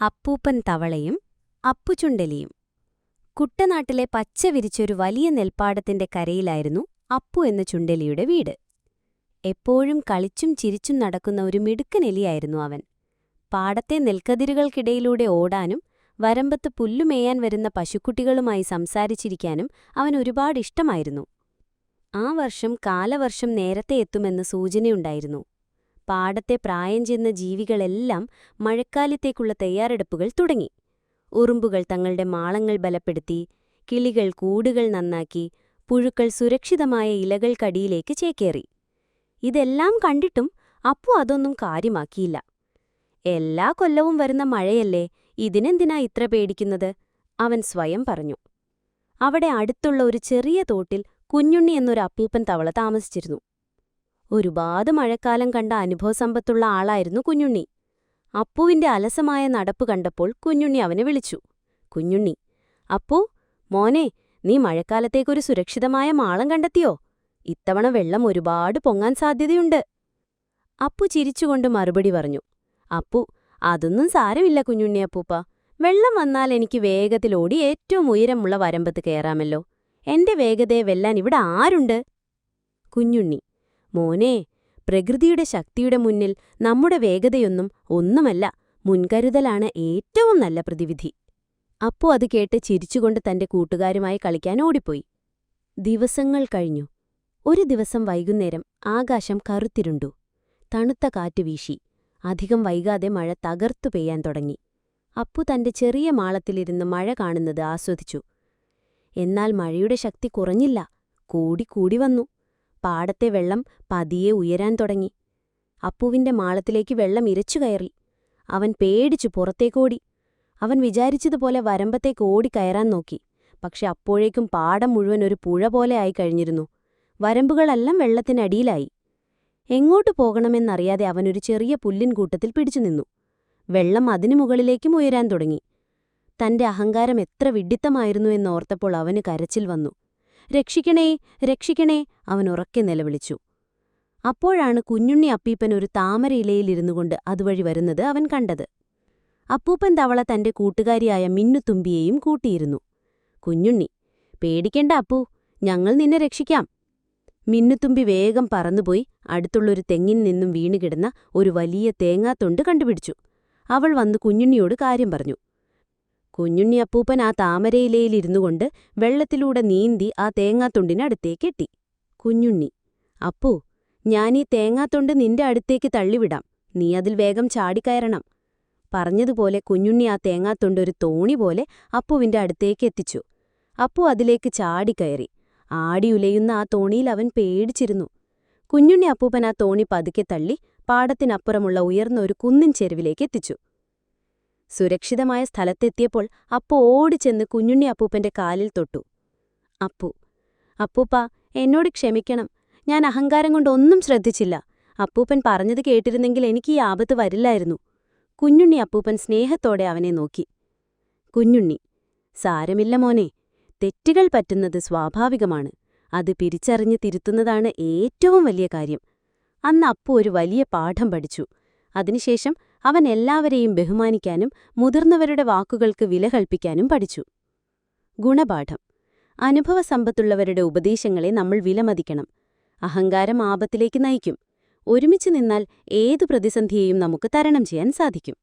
അപ്പൂപ്പൻ തവളയും അപ്പുചുണ്ടലിയും. കുട്ടനാട്ടിലെ പച്ച വിരിച്ചൊരു വലിയ നെൽപ്പാടത്തിന്റെ കരയിലായിരുന്നു അപ്പു എന്ന ചുണ്ടലിയുടെ വീട്. എപ്പോഴും കളിച്ചും ചിരിച്ചും നടക്കുന്ന ഒരു മിടുക്കനെലിയായിരുന്നു അവൻ. പാടത്തെ നെൽക്കതിരുകൾക്കിടയിലൂടെ ഓടാനും വരമ്പത്ത് പുല്ലുമേയാൻ വരുന്ന പശുക്കുട്ടികളുമായി സംസാരിച്ചിരിക്കാനും അവൻ ഒരുപാടിഷ്ടമായിരുന്നു ആ വർഷം കാലവർഷം നേരത്തെ എത്തുമെന്ന് സൂചനയുണ്ടായിരുന്നു. പാടത്തെ പ്രായം ചെന്ന ജീവികളെല്ലാം മഴക്കാലത്തേക്കുള്ള തയ്യാറെടുപ്പുകൾ തുടങ്ങി. ഉറുമ്പുകൾ തങ്ങളുടെ മാളങ്ങൾ ബലപ്പെടുത്തി കിളികൾ കൂടുകൾ നന്നാക്കി പുഴുക്കൾ സുരക്ഷിതമായ ഇലകൾക്കടിയിലേക്ക് ചേക്കേറി. ഇതെല്ലാം കണ്ടിട്ടും അപ്പു അതൊന്നും കാര്യമാക്കിയില്ല. എല്ലാ കൊല്ലവും വരുന്ന മഴയല്ലേ ഇതിനെന്തിനാ ഇത്ര പേടിക്കുന്നത്? അവൻ സ്വയം പറഞ്ഞു. അവിടെ അടുത്തുള്ള ഒരു ചെറിയ തോട്ടിൽ കുഞ്ഞുണ്ണി എന്നൊരു അപ്പൂപ്പൻ തവള താമസിച്ചിരുന്നു. ഒരുപാട് മഴക്കാലം കണ്ട അനുഭവസമ്പത്തുള്ള ആളായിരുന്നു കുഞ്ഞുണ്ണി. അപ്പുവിന്റെ അലസമായ നടപ്പ് കണ്ടപ്പോൾ കുഞ്ഞുണ്ണി അവനെ വിളിച്ചു. കുഞ്ഞുണ്ണി അപ്പൂ മോനെ നീ മഴക്കാലത്തേക്കൊരു സുരക്ഷിതമായ മാളം കണ്ടെത്തിയോ? ഇത്തവണ വെള്ളം ഒരുപാട് പൊങ്ങാൻ സാധ്യതയുണ്ട്. അപ്പു ചിരിച്ചുകൊണ്ട് മറുപടി പറഞ്ഞു. അപ്പു അതൊന്നും സാരമില്ല കുഞ്ഞുണ്ണി അപ്പൂപ്പ. വെള്ളം വന്നാൽ എനിക്ക് വേഗത്തിലോടി ഏറ്റവും ഉയരമുള്ള വരമ്പത്ത് കയറാമല്ലോ. എന്റെ വേഗതയെ വെല്ലാൻ ഇവിടെ ആരുണ്ട്? കുഞ്ഞുണ്ണി മോനെ പ്രകൃതിയുടെ ശക്തിയുടെ മുന്നിൽ നമ്മുടെ വേഗതയൊന്നും ഒന്നുമല്ല. മുൻകരുതലാണ് ഏറ്റവും നല്ല പ്രതിവിധി. അപ്പോ അത് കേട്ട് ചിരിച്ചുകൊണ്ട് തന്റെ കൂട്ടുകാരുമായി കളിക്കാൻ ഓടിപ്പോയി. ദിവസങ്ങൾ കഴിഞ്ഞു. ഒരു ദിവസം വൈകുന്നേരം ആകാശം കറുത്തിരുണ്ടു. തണുത്ത കാറ്റ് വീശി. അധികം വൈകാതെ മഴ തകർത്തു പെയ്യാൻ തുടങ്ങി. അപ്പു തന്റെ ചെറിയ മാളത്തിലിരുന്ന് മഴ കാണുന്നത് ആസ്വദിച്ചു. എന്നാൽ മഴയുടെ ശക്തി കുറഞ്ഞില്ല. കൂടിക്കൂടി വന്നു. പാടത്തെ വെള്ളം പതിയെ ഉയരാൻ തുടങ്ങി. അപ്പുവിന്റെ മാളത്തിലേക്ക് വെള്ളം ഇരച്ചു കയറി. അവൻ പേടിച്ചു പുറത്തേക്കോടി അവൻ വിചാരിച്ചതുപോലെ വരമ്പത്തേക്ക് ഓടിക്കയറാൻ നോക്കി. പക്ഷെ അപ്പോഴേക്കും പാടം മുഴുവൻ ഒരു പുഴ പോലെ ആയി കഴിഞ്ഞിരുന്നു. വരമ്പുകളെല്ലാം വെള്ളത്തിനടിയിലായി. എങ്ങോട്ട് പോകണമെന്നറിയാതെ അവനൊരു ചെറിയ പുല്ലിൻ കൂട്ടത്തിൽ പിടിച്ചു നിന്നു. വെള്ളം അതിനു മുകളിലേക്കും ഉയരാൻ തുടങ്ങി. തന്റെ അഹങ്കാരം എത്ര വിഡ്ഢിത്തമായിരുന്നു എന്നോർത്തപ്പോൾ അവന് കരച്ചിൽ വന്നു. രക്ഷിക്കണേ രക്ഷിക്കണേ അവൻ ഉറക്കെ നിലവിളിച്ചു. അപ്പോഴാണ് കുഞ്ഞുണ്ണി അപ്പീപ്പൻ ഒരു താമരയിലയിലിരുന്നുകൊണ്ട് അതുവഴി വരുന്നത് അവൻ കണ്ടത്. അപ്പൂപ്പൻ തവള തന്റെ കൂട്ടുകാരിയായ മിന്നുത്തുമ്പിയെയും കൂട്ടിയിരുന്നു. കുഞ്ഞുണ്ണി പേടിക്കണ്ട അപ്പൂ ഞങ്ങൾ നിന്നെ രക്ഷിക്കാം. മിന്നുത്തുമ്പി വേഗം പറന്നുപോയി അടുത്തുള്ളൊരു തെങ്ങിൽ നിന്നും വീണുകിടന്ന ഒരു വലിയ തേങ്ങാത്തൊണ്ട് കണ്ടുപിടിച്ചു. അവൾ വന്ന് കുഞ്ഞുണ്ണിയോട് കാര്യം പറഞ്ഞു. കുഞ്ഞുണ്ണി അപ്പൂപ്പൻ ആ താമരയിലയിലിരുന്നുകൊണ്ട് വെള്ളത്തിലൂടെ നീന്തി ആ തേങ്ങാത്തൊണ്ടിനടുത്തേക്ക് എത്തി കുഞ്ഞുണ്ണി അപ്പൂ ഞാനീ തേങ്ങാത്തൊണ്ട് നിന്റെ അടുത്തേക്ക് തള്ളിവിടാം. നീ അതിൽ വേഗം ചാടിക്കയറണം. പറഞ്ഞതുപോലെ കുഞ്ഞുണ്ണി ആ തേങ്ങാത്തൊണ്ട് ഒരു തോണി പോലെ അപ്പുവിന്റെ അടുത്തേക്ക് എത്തിച്ചു. അപ്പു അതിലേക്ക് ചാടിക്കയറി. ആടിയുലയുന്ന ആ തോണിയിൽ അവൻ പേടിച്ചിരുന്നു. കുഞ്ഞുണ്ണി അപ്പൂപ്പൻ ആ തോണി പതുക്കെ തള്ളി പാടത്തിനപ്പുറമുള്ള ഉയർന്ന ഒരു കുന്നിൻ ചെരുവിലേക്ക് എത്തിച്ചു. സുരക്ഷിതമായ സ്ഥലത്തെത്തിയപ്പോൾ അപ്പു ഓടിച്ചെന്ന് കുഞ്ഞുണ്ണി അപ്പൂപ്പന്റെ കാലിൽ തൊട്ടു. അപ്പു അപ്പൂപ്പ എന്നോട് ക്ഷമിക്കണം. ഞാൻ അഹങ്കാരം കൊണ്ടൊന്നും ശ്രദ്ധിച്ചില്ല. അപ്പൂപ്പൻ പറഞ്ഞത് കേട്ടിരുന്നെങ്കിൽ എനിക്ക് ഈ ആപത്ത് വരില്ലായിരുന്നു. കുഞ്ഞുണ്ണി അപ്പൂപ്പൻ സ്നേഹത്തോടെ അവനെ നോക്കി. കുഞ്ഞുണ്ണി സാരമില്ല മോനെ. തെറ്റുകൾ പറ്റുന്നത് സ്വാഭാവികമാണ്. അത് പിരിച്ചറിഞ്ഞ് തിരുത്തുന്നതാണ് ഏറ്റവും വലിയ കാര്യം. അന്ന് അപ്പു ഒരു വലിയ പാഠം പഠിച്ചു. അതിനുശേഷം അവൻ എല്ലാവരെയും ബഹുമാനിക്കാനും മുതിർന്നവരുടെ വാക്കുകൾക്ക് വില കൽപ്പിക്കാനും പഠിച്ചു. ഗുണപാഠം. അനുഭവസമ്പത്തുള്ളവരുടെ ഉപദേശങ്ങളെ നമ്മൾ വിലമതിക്കണം. അഹങ്കാരം ആപത്തിലേക്ക് നയിക്കും. ഒരുമിച്ച് നിന്നാൽ ഏതു പ്രതിസന്ധിയെയും നമുക്ക് തരണം ചെയ്യാൻ സാധിക്കും.